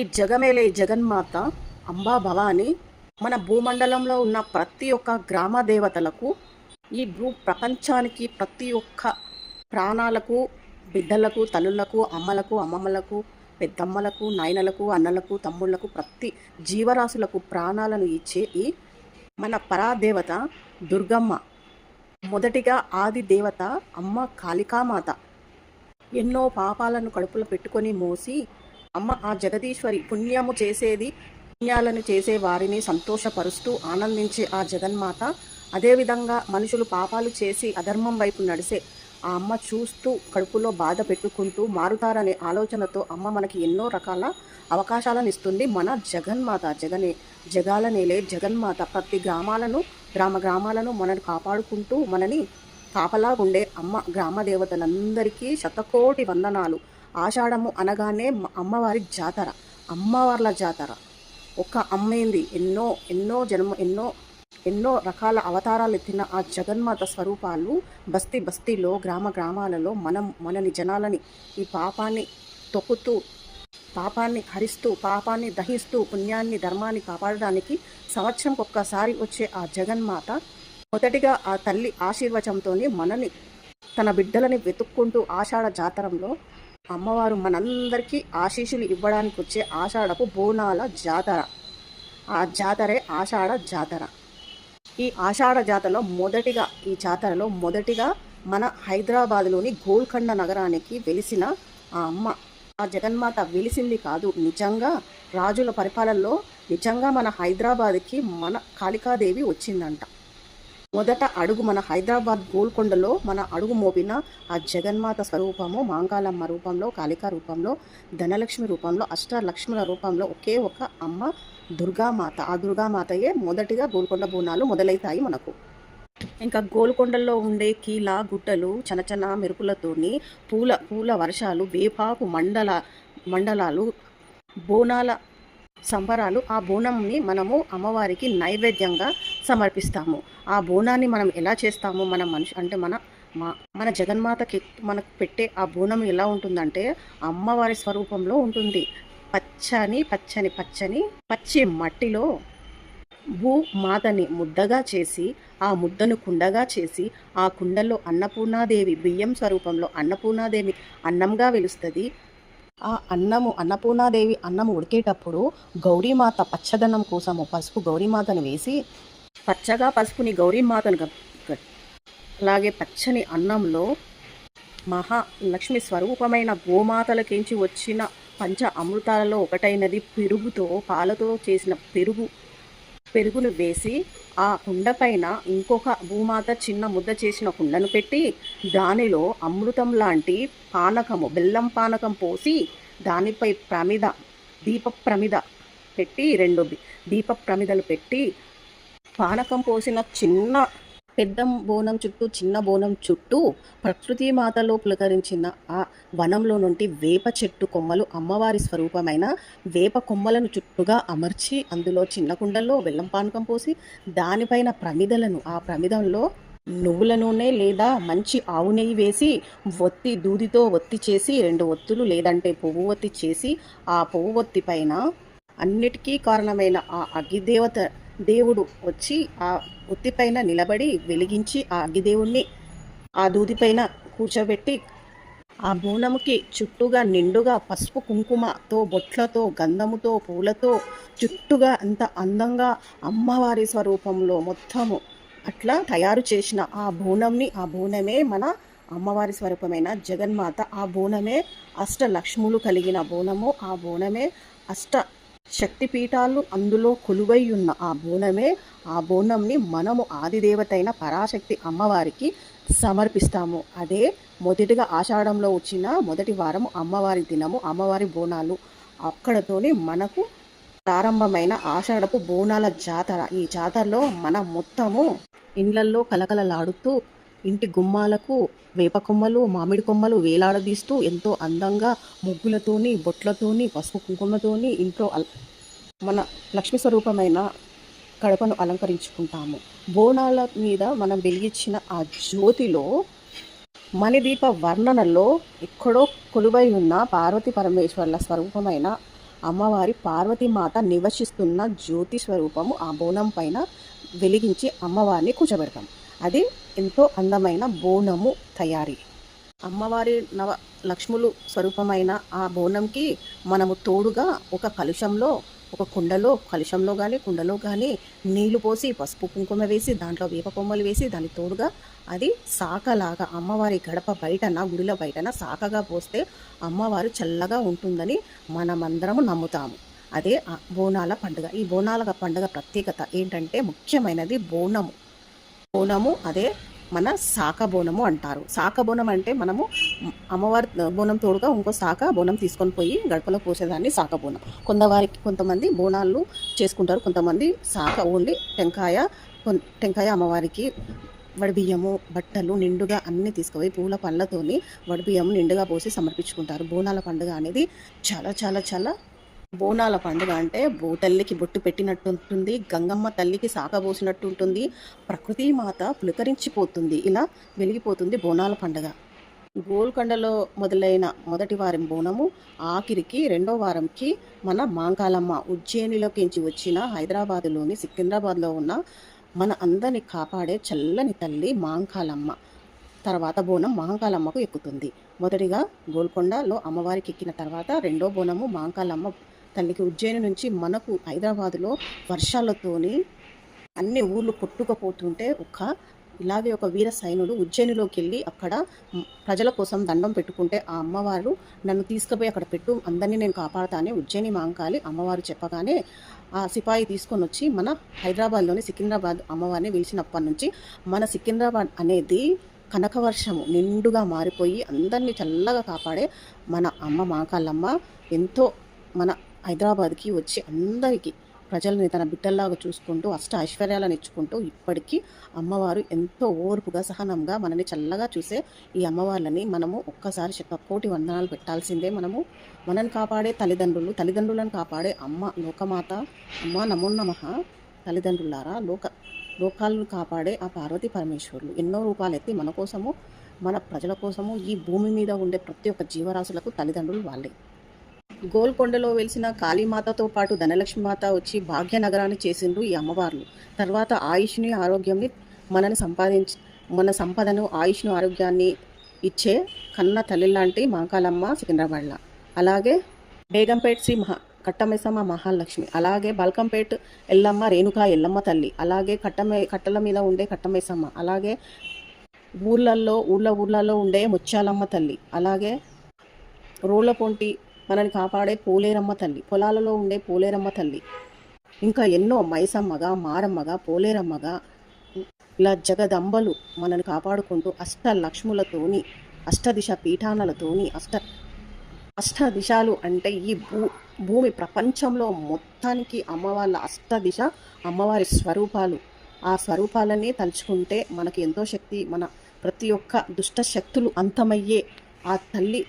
ఈ జగమేలే జగన్మాత అంబా భవాని మన భూమండలంలో ఉన్న ప్రతి ఒక్క గ్రామ దేవతలకు ఈ భూ ప్రపంచానికి ప్రతి ఒక్క ప్రాణాలకు బిడ్డలకు తల్లులకు అమ్మలకు అమ్మమ్మలకు పెద్దమ్మలకు నాయనలకు అన్నలకు తమ్ముళ్ళకు ప్రతి జీవరాశులకు ప్రాణాలను ఇచ్చే ఈ మన పరాదేవత దుర్గమ్మ మొదటిగా ఆది దేవత అమ్మ కాళికామాత. ఎన్నో పాపాలను కడుపులో పెట్టుకొని మోసి అమ్మ ఆ జగదీశ్వరి పుణ్యము చేసేది పుణ్యాలను చేసే వారిని సంతోషపరుస్తూ ఆనందించే ఆ జగన్మాత అదేవిధంగా మనుషులు పాపాలు చేసి అధర్మం వైపు నడిసే ఆ అమ్మ చూస్తూ కడుపులో బాధ పెట్టుకుంటూ మారుతారనే ఆలోచనతో అమ్మ మనకి ఎన్నో రకాల అవకాశాలను ఇస్తుంది. మన జగన్మాత జగనే జగాల నేలే జగన్మాత. ప్రతి గ్రామాలను గ్రామ గ్రామాలను మనని కాపాడుకుంటూ మనని కాపలా ఉండే అమ్మ గ్రామ దేవతలందరికీ శతకోటి వందనాలు. ఆషాఢము అనగానే అమ్మవారి జాతర అమ్మవార్ల జాతర. ఒక అమ్మేంది ఎన్నో ఎన్నో జన్మ ఎన్నో ఎన్నో రకాల అవతారాలు ఎత్తిన ఆ జగన్మాత స్వరూపాలు బస్తీ బస్తీలో గ్రామ గ్రామాలలో మనం మనని జనాలని ఈ పాపాన్ని తొక్కుతూ పాపాన్ని హరిస్తూ పాపాన్ని దహిస్తూ పుణ్యాన్ని ధర్మాన్ని కాపాడడానికి సంవత్సరంకి ఒక్కసారి వచ్చే ఆ జగన్మాత మొదటిగా ఆ తల్లి ఆశీర్వచంతో మనని తన బిడ్డలని వెతుక్కుంటూ ఆషాఢ జాతరంలో అమ్మవారు మనందరికీ ఆశీస్సులు ఇవ్వడానికి వచ్చే ఆషాఢపు బోనాల జాతర. ఆ జాతరే ఆషాఢ జాతర. ఈ ఆషాఢ జాతరలో మొదటిగా ఈ జాతరలో మొదటిగా మన హైదరాబాద్లోని గోల్కొండ నగరానికి వెలిసిన ఆ అమ్మ ఆ జగన్మాత వెలిసింది కాదు. నిజంగా రాజుల పరిపాలనలో నిజంగా మన హైదరాబాద్కి మన కాళికాదేవి వచ్చిందంట. మొదట అడుగు మన హైదరాబాద్ గోల్కొండలో మన అడుగు మోపిన ఆ జగన్మాత స్వరూపము మాంకాలమ్మ రూపంలో కాళికా రూపంలో ధనలక్ష్మి రూపంలో అష్టలక్ష్ముల రూపంలో ఒకే ఒక అమ్మ దుర్గామాత. ఆ దుర్గామాతయే మొదటిగా గోల్కొండ బోనాలు మొదలవుతాయి మనకు. ఇంకా గోల్కొండల్లో ఉండే కీల గుట్టలు చనచన మెరుపులతోని పూల పూల వర్షాలు వేపాకు మండల మండలాలు బోనాల సంబరాలు ఆ బోనంని మనము అమ్మవారికి నైవేద్యంగా సమర్పిస్తాము. ఆ బోనాన్ని మనం ఎలా చేస్తాము? మన మనిషి అంటే మన మా మన జగన్మాతకి మనకు పెట్టే ఆ బోనం ఎలా ఉంటుందంటే అమ్మవారి స్వరూపంలో ఉంటుంది. పచ్చని పచ్చని పచ్చని పచ్చి మట్టిలో భూ మాతని ముద్దగా చేసి ఆ ముద్దను కుండగా చేసి ఆ కుండలో అన్నపూర్ణాదేవి బియ్యం స్వరూపంలో అన్నపూర్ణాదేవి అన్నంగా వెలుస్తుంది. ఆ అన్నము అన్నపూర్ణాదేవి అన్నము ఉడికేటప్పుడు గౌరీమాత పచ్చదనం కోసము పసుపు గౌరీమాతను వేసి పచ్చగా పసుపుని గౌరీమాతను అలాగే పచ్చని అన్నంలో మహాలక్ష్మి స్వరూపమైన గోమాతలకించి వచ్చిన పంచ అమృతాలలో ఒకటైనది పెరుగుతో పాలతో చేసిన పెరుగు. పెరుగులు వేసి ఆ కుండ పైన ఇంకొక భూమాత చిన్న ముద్ద చేసిన కుండను పెట్టి దానిలో అమృతం లాంటి పానకము బెల్లం పానకం పోసి దానిపై ప్రమిద దీప ప్రమిద పెట్టి రెండు దీప ప్రమిదలు పెట్టి పానకం పోసిన చిన్న పెద్ద బోనం చుట్టూ చిన్న బోనం చుట్టూ ప్రకృతి మాతలో పులకరించిన ఆ వనంలో నుండి వేప చెట్టు కొమ్మలు అమ్మవారి స్వరూపమైన వేప కొమ్మలను చుట్టుగా అమర్చి అందులో చిన్న కుండల్లో బెల్లం పానకం పోసి దానిపైన ప్రమిదలను ఆ ప్రమిదంలో నువ్వుల నూనె లేదా మంచి ఆవు నెయ్యి వేసి ఒత్తి దూదితో ఒత్తి చేసి రెండు ఒత్తులు లేదంటే పువ్వు ఒత్తి చేసి ఆ పువ్వు ఒత్తి పైన అన్నిటికీ కారణమైన ఆ అగ్గిదేవత దేవుడు వచ్చి ఆ ఒత్తిపైన నిలబడి వెలిగించి ఆ అగ్గిదేవుణ్ణి ఆ దూదిపైన కూర్చోబెట్టి ఆ బోనముకి చుట్టూగా నిండుగా పసుపు కుంకుమతో బొట్లతో గంధముతో పూలతో చుట్టుగా అంత అందంగా అమ్మవారి స్వరూపంలో మొత్తము అట్లా తయారు చేసిన ఆ బోనంని ఆ బోనమే మన అమ్మవారి స్వరూపమైన జగన్మాత. ఆ బోనమే అష్ట లక్ష్ములు కలిగిన బోనము. ఆ బోనమే అష్ట శక్తిపీఠాలు అందులో కొలువై ఉన్న ఆ బోనమే ఆ బోనంని మనము ఆదిదేవతైన పరాశక్తి అమ్మవారికి సమర్పిస్తాము. అదే మొదటిగా ఆషాఢంలో వచ్చిన మొదటి వారము అమ్మవారి దినము అమ్మవారి బోనాలు. అక్కడతోనే మనకు ప్రారంభమైన ఆషాఢపు బోనాల జాతర. ఈ జాతరలో మన మొత్తము ఇండ్లల్లో కలకలలాడుతూ ఇంటి గుమ్మాలకు వేప కొమ్మలు మామిడి కొమ్మలు వేలాడదీస్తూ ఎంతో అందంగా ముగ్గులతోని బొట్లతోని పసుపు కుంకుమతోని ఇంట్లో మన లక్ష్మి స్వరూపమైన కడపను అలంకరించుకుంటాము. బోనాల మీద మనం వెలిగించిన ఆ జ్యోతిలో మణిదీప వర్ణనలో ఎక్కడో కొలువై ఉన్న పార్వతీ పరమేశ్వర్ల స్వరూపమైన అమ్మవారి పార్వతీమాత నివసిస్తున్న జ్యోతి స్వరూపము ఆ బోనం పైన వెలిగించి అమ్మవారిని కూర్చోబెడతాం. అది ఎంతో అందమైన బోనము తయారీ. అమ్మవారి నవ లక్ష్ములు స్వరూపమైన ఆ బోనంకి మనము తోడుగా ఒక కలుషంలో ఒక కుండలో కలుషంలో కానీ కుండలో కానీ నీళ్ళు పోసి పసుపు కుంకుమ వేసి దాంట్లో వేప కొమ్మలు వేసి దాని తోడుగా అది సాకలాగా అమ్మవారి గడప బయటన గుడిలో బయటన సాకగా పోస్తే అమ్మవారు చల్లగా ఉంటుందని మనమందరము నమ్ముతాము. అదే బోనాల పండుగ. ఈ బోనాల పండుగ ప్రత్యేకత ఏంటంటే ముఖ్యమైనది బోనము. బోనము అదే మన శాఖ బోనము అంటారు. శాఖ బోనం అంటే మనము అమ్మవారి బోనం తోడుగా ఇంకో శాఖ బోనం తీసుకొని పోయి గడపలో పోసేదాన్ని శాఖ బోనం. కొంతవారికి కొంతమంది బోనాలు చేసుకుంటారు. కొంతమంది శాఖ ఓన్లీ టెంకాయ టెంకాయ అమ్మవారికి వడిబియ్యము బట్టలు నిండుగా అన్నీ తీసుకుపోయి పూల పండ్లతోని వడిబియ్యము నిండుగా పోసి సమర్పించుకుంటారు. బోనాల పండుగ అనేది చాలా చాలా చాలా బోనాల పండుగ అంటే భూతల్లికి బొట్టు పెట్టినట్టు ఉంటుంది గంగమ్మ తల్లికి సాకబోసినట్టు ఉంటుంది ప్రకృతి మాత పులకరించిపోతుంది ఇలా వెలిగిపోతుంది బోనాల పండుగ. గోల్కొండలో మొదలైన మొదటి వారం బోనము ఆఖరికి రెండో వారంకి మన మాంకాలమ్మ ఉజ్జయినిలోకించి వచ్చిన హైదరాబాదులోని సికింద్రాబాద్లో ఉన్న మన అందరిని కాపాడే చల్లని తల్లి మాంకాలమ్మ తర్వాత బోనం మహంకాలమ్మకు ఎక్కుతుంది. మొదటిగా గోల్కొండలో అమ్మవారికి ఎక్కిన తర్వాత రెండో బోనము మాంకాలమ్మ తల్లికి ఉజ్జయిని నుంచి మనకు హైదరాబాదులో వర్షాలతోని అన్ని ఊర్లు కొట్టుకుపోతుంటే ఒక ఇలాగే ఒక వీర సైనుడు ఉజ్జయినిలోకి వెళ్ళి అక్కడ ప్రజల కోసం దండం పెట్టుకుంటే ఆ అమ్మవారు నన్ను తీసుకుపోయి అక్కడ పెట్టు అందరినీ నేను కాపాడుతానే ఉజ్జయిని మాంకాలి అమ్మవారు చెప్పగానే ఆ సిపాయి తీసుకొని వచ్చి మన హైదరాబాద్లోని సికింద్రాబాద్ అమ్మవారిని పిలిచినప్పటి నుంచి మన సికింద్రాబాద్ అనేది కనకవర్షము నిండుగా మారిపోయి అందరినీ చల్లగా కాపాడే మన అమ్మ మాకాళ్ళమ్మ ఎంతో మన హైదరాబాద్కి వచ్చి అందరికీ ప్రజల్ని తన బిడ్డల్లాగా చూసుకుంటూ అష్ట ఐశ్వర్యాలను ఇచ్చుకుంటూ ఇప్పటికీ అమ్మవారు ఎంతో ఓర్పుగా సహనంగా మనని చల్లగా చూసే ఈ అమ్మవార్లని మనము ఒక్కసారి శత కోటి వందనాలు పెట్టాల్సిందే మనము. మనని కాపాడే తల్లిదండ్రులు తల్లిదండ్రులను కాపాడే అమ్మ లోకమాత అమ్మ నమో నమః తల్లిదండ్రులారా లోక లోకాలను కాపాడే ఆ పార్వతీ పరమేశ్వరులు ఎన్నో రూపాలు ఎత్తి మన కోసము మన ప్రజల కోసము ఈ భూమి మీద ఉండే ప్రతి ఒక్క జీవరాశులకు తల్లిదండ్రులు వాళ్ళే. గోల్కొండలో వెలిసిన కాళీమాతతో పాటు ధనలక్ష్మి మాత వచ్చి భాగ్యనగరాన్ని చేసిండ్రు ఈ అమ్మవార్లు. తర్వాత ఆయుష్ని ఆరోగ్యంని మనని సంపాదించి మన సంపదను ఆయుష్ను ఆరోగ్యాన్ని ఇచ్చే కన్న తల్లి లాంటి మాంకాలమ్మ సికింద్రాబాద్ల. అలాగే బేగంపేట్ శ్రీ మహా కట్టమైసమ్మ మహాలక్ష్మి. అలాగే బల్కంపేట్ ఎల్లమ్మ రేణుకా ఎల్లమ్మ తల్లి. అలాగే కట్టమే కట్టల మీద ఉండే కట్టమైసమ్మ. అలాగే ఊర్లల్లో ఊళ్ళ ఊర్లలో ఉండే ముత్యాలమ్మ తల్లి. అలాగే రోళ్ళపొంటి మనల్ని కాపాడే పోలేరమ్మ తల్లి. పొలాలలో ఉండే పోలేరమ్మ తల్లి. ఇంకా ఎన్నో మైసమ్మగా మారమ్మగా పోలేరమ్మగా ఇలా జగదంబలు మనల్ని కాపాడుకుంటూ అష్ట లక్ష్ములతోని అష్టదిశ పీఠానలతోని అష్ట అష్ట దిశాలు అంటే ఈ భూ భూమి ప్రపంచంలో మొత్తానికి అమ్మవాళ్ళ అష్టదిశ అమ్మవారి స్వరూపాలు. ఆ స్వరూపాలన్నీ తలుచుకుంటే మనకి ఎంతో శక్తి మన ప్రతి ఒక్క దుష్ట శక్తులు అంతమయ్యే ఆ తల్లి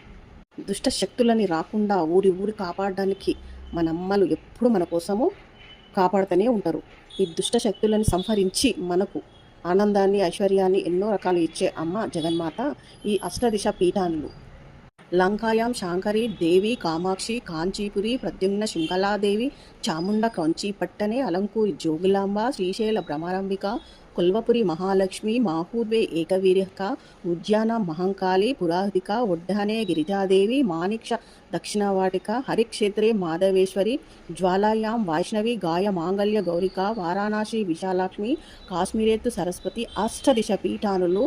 దుష్ట శక్తులని రాకుండా ఊరి ఊరి కాపాడడానికి మన అమ్మలు ఎప్పుడు మన కోసము కాపాడుతూనే ఉంటారు. ఈ దుష్ట శక్తులను సంహరించి మనకు ఆనందాన్ని ఐశ్వర్యాన్ని ఎన్నో రకాలు ఇచ్చే అమ్మ జగన్మాత ఈ అష్టదిశ పీఠాన్లు. లంకాయాం శాంకరి దేవి కామాక్షి కాంచీపురి ప్రద్యుమ్న శృంఖలాదేవి చాముండ కంచీపట్టనే అలంకూరి జోగులాంబ శ్రీశైల భ్రమరాంబిక కొల్వపురి మహాలక్ష్మి మాహూర్వే ఏకవీర్యక ఉద్యాన మహంకాళి పురాధిక ఒడ్డనే గిరిజాదేవి మాణిక్ష దక్షిణవాటిక హరిక్షేత్రే మాధవేశ్వరి జ్వాలాయాం వైష్ణవి గాయ మాంగళ్య గౌరిక వారాణసి విశాలాక్ష్మి కాశ్మీరేత్తు సరస్వతి అష్టదిశ పీఠానులు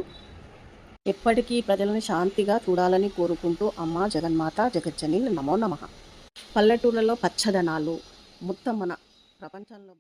ఎప్పటికీ ప్రజలను శాంతిగా చూడాలని కోరుకుంటూ అమ్మ జగన్మాత జగజ్జని నమో నమ. పల్లెటూళ్ళలో పచ్చదనాలు మొత్తం మన ప్రపంచంలో